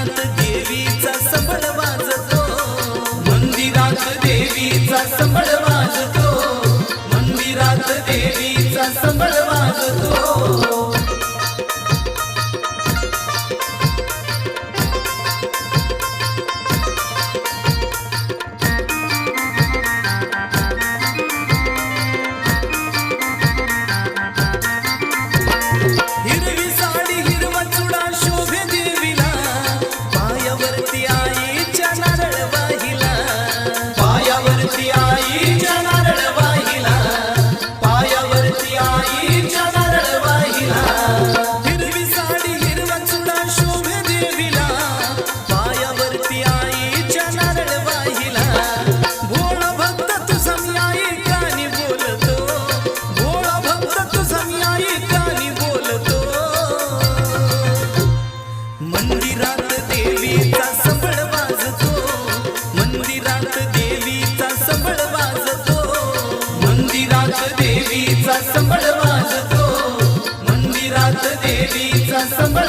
मंदिरात देवीचा संबळ वाजतो. मंदिरात देवीचा संबळ वाजतो. मंदिरात देवीचा संबळ देवीचा संबळ वाजतो मंदिरात देवीचा संबळ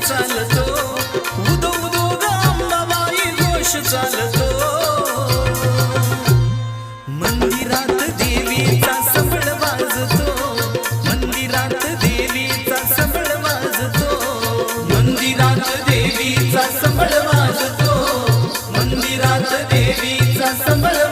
चालतो. उदो उदो अंबाबाई घोष चालतो. मंदिरात देवीचा संबळ वाजतो. मंदिरात देवीचा संबळ वाजतो. मंदिरात देवीचा संबळ वाजतो. मंदिरात देवीचा संबळ